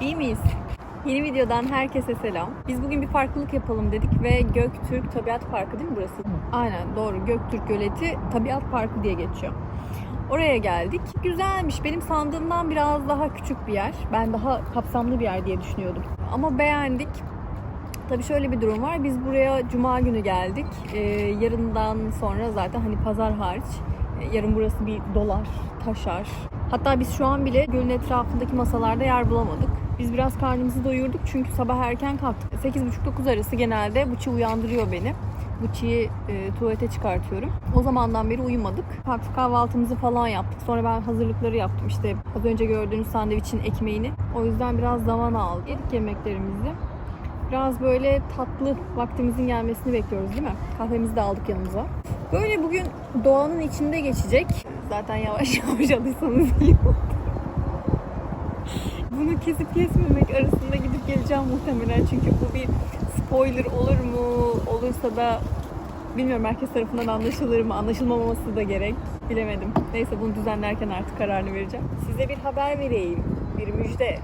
İyi miyiz? Yeni videodan herkese selam. Biz bugün bir farklılık yapalım dedik ve Göktürk Tabiat Parkı değil mi burası? Aynen doğru. Göktürk Göleti Tabiat Parkı diye geçiyor. Oraya geldik. Güzelmiş. Benim sandığımdan biraz daha küçük bir yer. Ben daha kapsamlı bir yer diye düşünüyordum. Ama beğendik. Tabii şöyle bir durum var. Biz buraya cuma günü geldik. Ee, yarından sonra zaten hani pazar hariç e, yarın burası bir dolar, taşar. Hatta biz şu an bile gölün etrafındaki masalarda yer bulamadık. Biz biraz karnımızı doyurduk çünkü sabah erken kalktık. 8.30-9 arası genelde Buçi uyandırıyor beni. Buçi'yi e, tuvalete çıkartıyorum. O zamandan beri uyumadık. Kalktık kahvaltımızı falan yaptık. Sonra ben hazırlıkları yaptım. İşte az önce gördüğünüz sandviçin ekmeğini. O yüzden biraz zaman aldı. Yedik yemeklerimizi. Biraz böyle tatlı vaktimizin gelmesini bekliyoruz değil mi? Kahvemizi de aldık yanımıza. Böyle bugün doğanın içinde geçecek. Zaten yavaş yavaş alırsanız iyi. Bunu kesip kesmemek arasında gidip geleceğim muhtemelen. Çünkü bu bir spoiler olur mu? Olursa da bilmiyorum herkes tarafından anlaşılır mı? Anlaşılmaması da gerek. Bilemedim. Neyse bunu düzenlerken artık kararını vereceğim. Size bir haber vereyim. Bir müjde.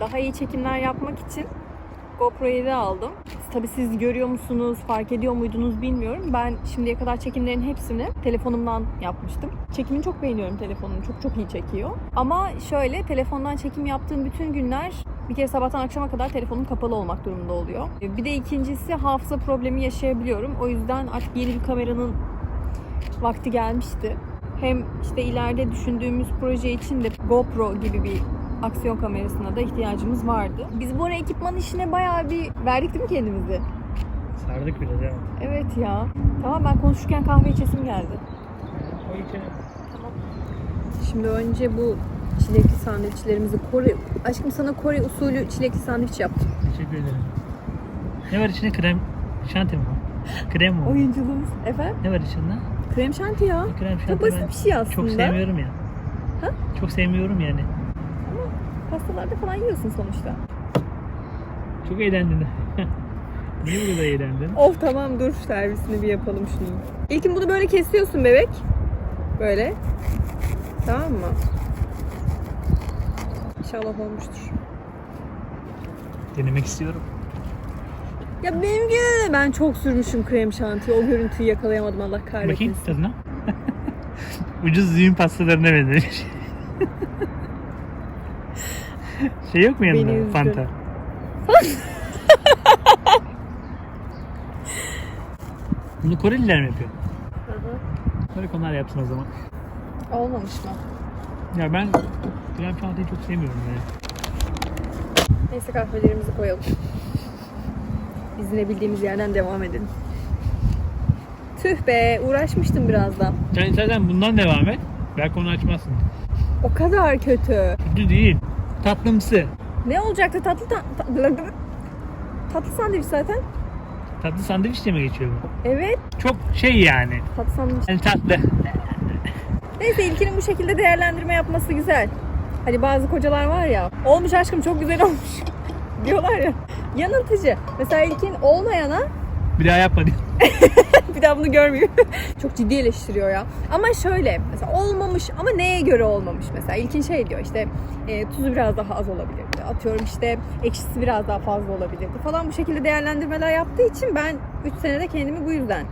Daha iyi çekimler yapmak için GoPro 7 aldım. Tabii siz görüyor musunuz, fark ediyor muydunuz bilmiyorum. Ben şimdiye kadar çekimlerin hepsini telefonumdan yapmıştım. Çekimini çok beğeniyorum telefonum. Çok çok iyi çekiyor. Ama şöyle telefondan çekim yaptığım bütün günler bir kere sabahtan akşama kadar telefonum kapalı olmak durumunda oluyor. Bir de ikincisi hafıza problemi yaşayabiliyorum. O yüzden artık yeni bir kameranın vakti gelmişti. Hem işte ileride düşündüğümüz proje için de GoPro gibi bir aksiyon kamerasına da ihtiyacımız vardı. Biz bu ara ekipman işine bayağı bir verdik değil mi kendimizi? Sardık biraz evet. Evet ya. Tamam ben konuşurken kahve içesim geldi. O içine Şimdi önce bu çilekli sandviçlerimizi Kore... Aşkım sana Kore usulü çilekli sandviç yaptım. teşekkür ederim. Ne var içinde krem şanti mi? Krem mi? Oyunculuğumuz. Efendim? Ne var içinde? Krem şanti ya. Krem şanti Çok basit bir şey aslında. Çok sevmiyorum ya. Ha? Çok sevmiyorum yani. Pastalarda falan yiyorsun sonuçta. Çok eğlendin. Niye burada eğlendin? Of tamam dur servisini bir yapalım şunu. İlkin bunu böyle kesiyorsun bebek. Böyle. Tamam mı? İnşallah olmuştur. Denemek istiyorum. Ya de- ben çok sürmüşüm krem şanti. O görüntüyü yakalayamadım Allah Bakayım kahretmesin. tadına. Ucuz düğün pastalarına benzemiş. şey yok mu Beni yanında? üzdün. Fanta. Bunu Koreliler mi yapıyor? Bırak onlar yapsın o zaman. Olmamış mı? Ya ben krem şantiyi çok sevmiyorum yani. Neyse kahvelerimizi koyalım. Biz yine bildiğimiz yerden devam edelim. Tüh be uğraşmıştım biraz da. Sen zaten bundan devam et. Belki onu açmazsın. O kadar kötü. Kötü değil. Tatlımsı. Ne olacaktı tatlı ta- ta- tatlı sandviç zaten. Tatlı sandviç de mi geçiyor bu? Evet. Çok şey yani. Tatlı sandviç. Yani tatlı. Neyse ilkinin bu şekilde değerlendirme yapması güzel. Hani bazı kocalar var ya, olmuş aşkım çok güzel olmuş diyorlar ya. Yanıltıcı. Mesela ilkin olmayana Bir daha yapma diyor. bir daha bunu görmeyeyim. çok ciddi eleştiriyor ya. Ama şöyle mesela olmamış ama neye göre olmamış mesela. İlkin şey diyor işte e, tuzu biraz daha az olabilirdi. Atıyorum işte ekşisi biraz daha fazla olabilirdi falan bu şekilde değerlendirmeler yaptığı için ben 3 senede kendimi bu yüzden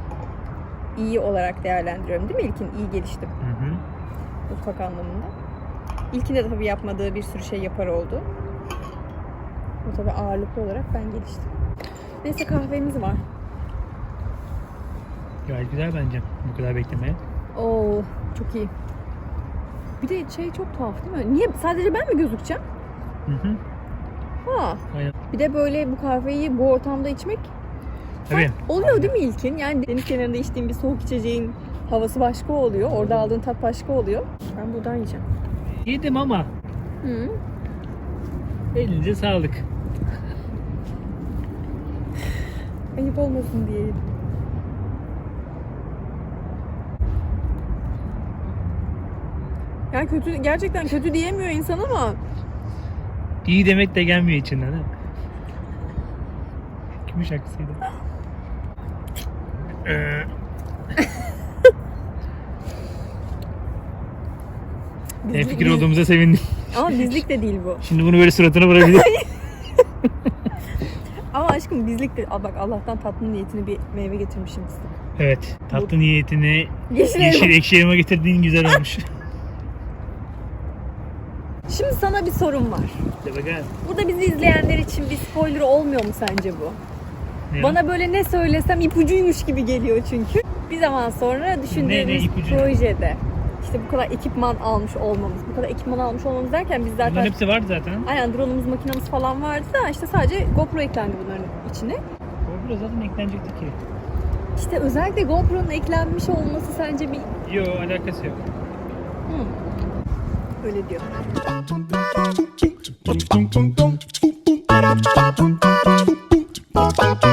iyi olarak değerlendiriyorum değil mi İlkin? iyi geliştim Hı hı. mutfak anlamında. İlkinde de tabii yapmadığı bir sürü şey yapar oldu. Bu tabii ağırlıklı olarak ben geliştim. Neyse kahvemiz var. Gayet güzel bence bu kadar beklemeye. Oo çok iyi. Bir de şey çok tuhaf değil mi? Niye sadece ben mi gözükeceğim? Hı hı. Ha. Aynen. Bir de böyle bu kahveyi bu ortamda içmek Tabii. oluyor değil mi ilkin? Yani deniz kenarında içtiğin bir soğuk içeceğin havası başka oluyor. Orada aldığın tat başka oluyor. Ben buradan yiyeceğim. Yedim ama Hı. elinize sağlık. Ayıp olmasın diye yedim. Ya kötü gerçekten kötü diyemiyor insan ama İyi demek de gelmiyor içinden ha. Kimin şarkısıydı? Ee, ne fikir olduğumuza sevindim. ama bizlik de değil bu. Şimdi bunu böyle suratına vurabilir. Ama aşkım bizlik de Aa, bak Allah'tan tatlı niyetini bir meyve getirmişim fıstık. evet. Tatlı niyetini Yeşil yeşil elma. ekşi elma getirdiğin güzel olmuş. Şimdi sana bir sorum var. Burada bizi izleyenler için bir spoiler olmuyor mu sence bu? Ne Bana böyle ne söylesem ipucuymuş gibi geliyor çünkü. Bir zaman sonra düşündüğümüz ipucu? projede işte bu kadar ekipman almış olmamız, bu kadar ekipman almış olmamız derken biz zaten Bunların hepsi vardı zaten. aynen drone'umuz, makinamız falan vardı da işte sadece GoPro eklendi bunların içine. GoPro zaten eklenecekti ki. İşte özellikle GoPro'nun eklenmiş olması sence bir Yo alakası yok. Hı. Öyle diyor. Kalmış mı bir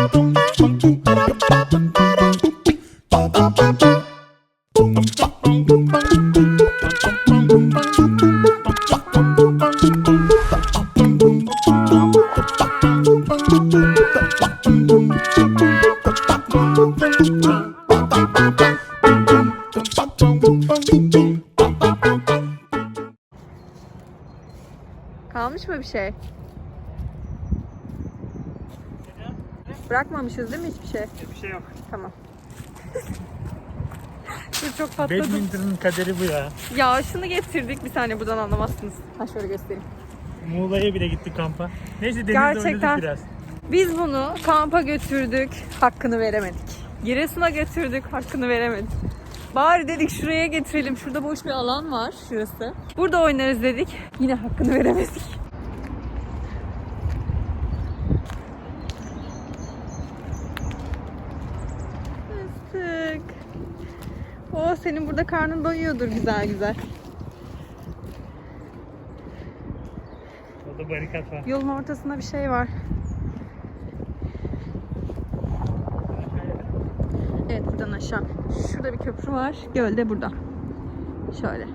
şey? Bırakmamışız değil mi hiçbir şey? Bir şey yok. Tamam. Dur çok patladım. Badminton'un kaderi bu ya. Ya şunu getirdik bir saniye buradan anlamazsınız. Ha şöyle göstereyim. Muğla'ya bile gittik kampa. Neyse denizde Gerçekten. oynadık biraz. Biz bunu kampa götürdük, hakkını veremedik. Giresun'a götürdük, hakkını veremedik. Bari dedik şuraya getirelim. Şurada boş bir alan var şurası. Burada oynarız dedik. Yine hakkını veremedik. O senin burada karnın doyuyordur güzel güzel. Orada barikat var. Yolun ortasında bir şey var. Evet buradan aşağı. Şurada bir köprü var. Göl de burada. Şöyle.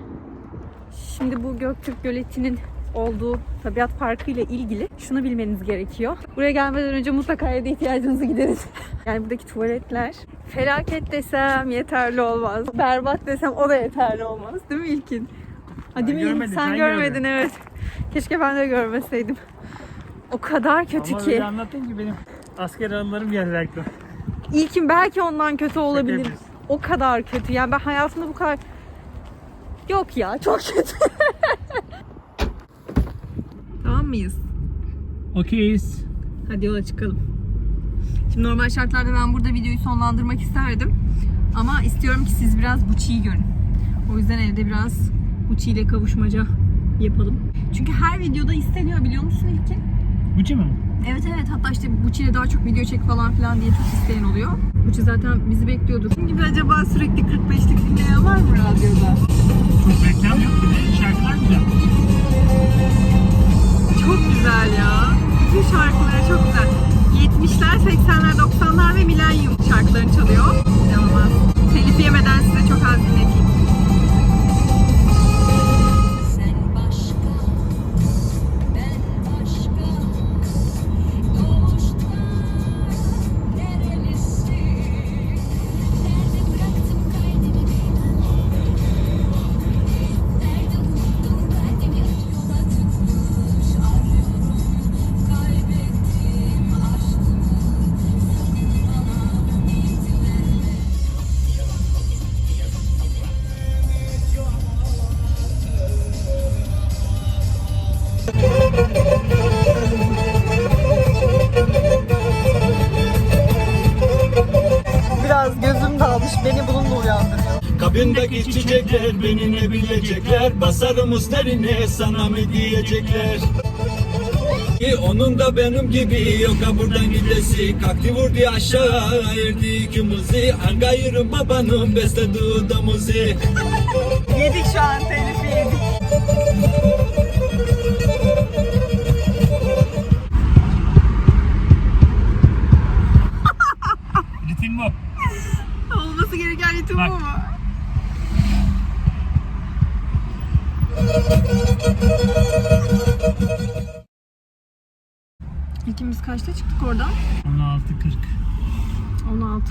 Şimdi bu Göktürk Göleti'nin olduğu tabiat parkı ile ilgili şunu bilmeniz gerekiyor. Buraya gelmeden önce mutlaka evde ihtiyacınızı giderin. Yani buradaki tuvaletler felaket desem yeterli olmaz. Berbat desem o da yeterli olmaz. Değil mi İlkin? Ha, değil mi? görmedim, Sen, sen görmedin gördün. evet. Keşke ben de görmeseydim. O kadar kötü Ama ki. öyle anlattın ki benim asker anılarım geldi aklıma. İlkin belki ondan kötü olabilir. O kadar kötü. Yani ben hayatımda bu kadar... Yok ya çok kötü. mıyız? Okeyiz. Hadi yola çıkalım. Şimdi normal şartlarda ben burada videoyu sonlandırmak isterdim. Ama istiyorum ki siz biraz Buçi'yi görün. O yüzden evde biraz Buçi ile kavuşmaca yapalım. Çünkü her videoda isteniyor biliyor musun İlkin? Buçi mi? Evet evet hatta işte Buçi ile daha çok video çek falan filan diye çok isteyen oluyor. Buçi zaten bizi bekliyordur. Kim gibi acaba sürekli 45'lik şarkıları çok güzel. 70'ler, 80'ler, 90'lar ve milenyum şarkılarını çalıyor. İnanılmaz. Telif yemeden Kabindeki çiçekler beni ne bilecekler? Basarım üstlerine sana mı diyecekler? E, Onun da benim gibi yok ha buradan gidesi. Kalktı vurdu aşağı ayırdı ikimizi. Angayırım babanın beslediği damızı Yedik şu an telifi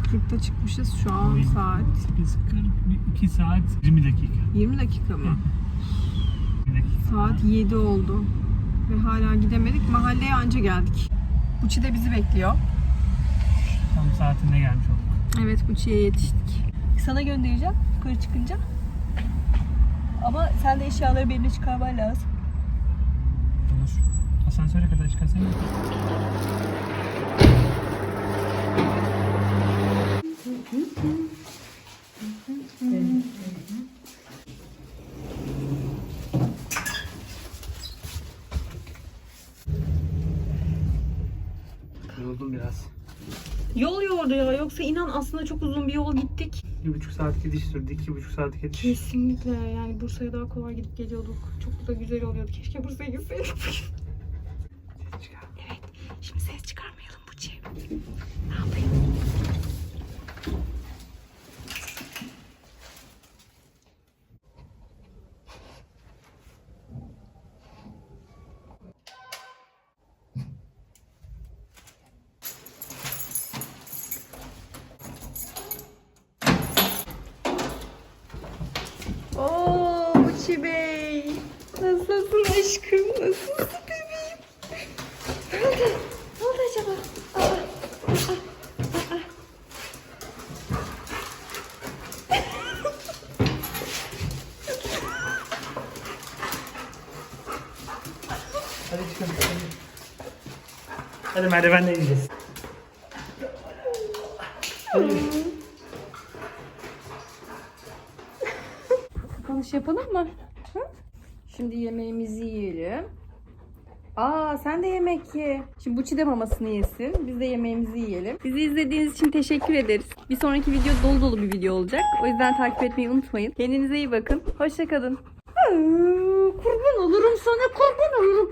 16.40. 16.40'da çıkmışız şu an saat. 8.40, 2 saat 20 dakika. 20 dakika mı? 20 dakika. Saat 7 oldu. Ve hala gidemedik. Mahalleye anca geldik. Buçi de bizi bekliyor. Tam saatinde gelmiş olduk. Evet Buçi'ye yetiştik. Sana göndereceğim yukarı çıkınca. Ama sen de eşyaları benimle çıkarman lazım. Olur. Asansöre kadar çıkarsan iyi. Yoruldum biraz. Yol yordu ya. Yoksa inan aslında çok uzun bir yol gittik. Bir buçuk saat gidiş sürdü. iki buçuk saat gidiş. Kesinlikle yani Bursa'ya daha kolay gidip geliyorduk. Çok da güzel oluyordu. Keşke Bursa'ya gitseydik. evet. Şimdi ses çıkarmayalım Buçi. Ne yapayım? Oo Buçi Bey. Nasılsın aşkım? Nasılsın bebeğim? Ne oldu? Ne oldu acaba? Aa, aa, aa. Hadi çıkalım. Hadi merdivenle ineceğiz. Kapanış yapalım mı? Hı? Şimdi yemeğimizi yiyelim. Aa sen de yemek ye. Şimdi Buçi de mamasını yesin. Biz de yemeğimizi yiyelim. Bizi izlediğiniz için teşekkür ederiz. Bir sonraki video dolu dolu bir video olacak. O yüzden takip etmeyi unutmayın. Kendinize iyi bakın. Hoşçakalın. Kurban olurum sana kurban olurum.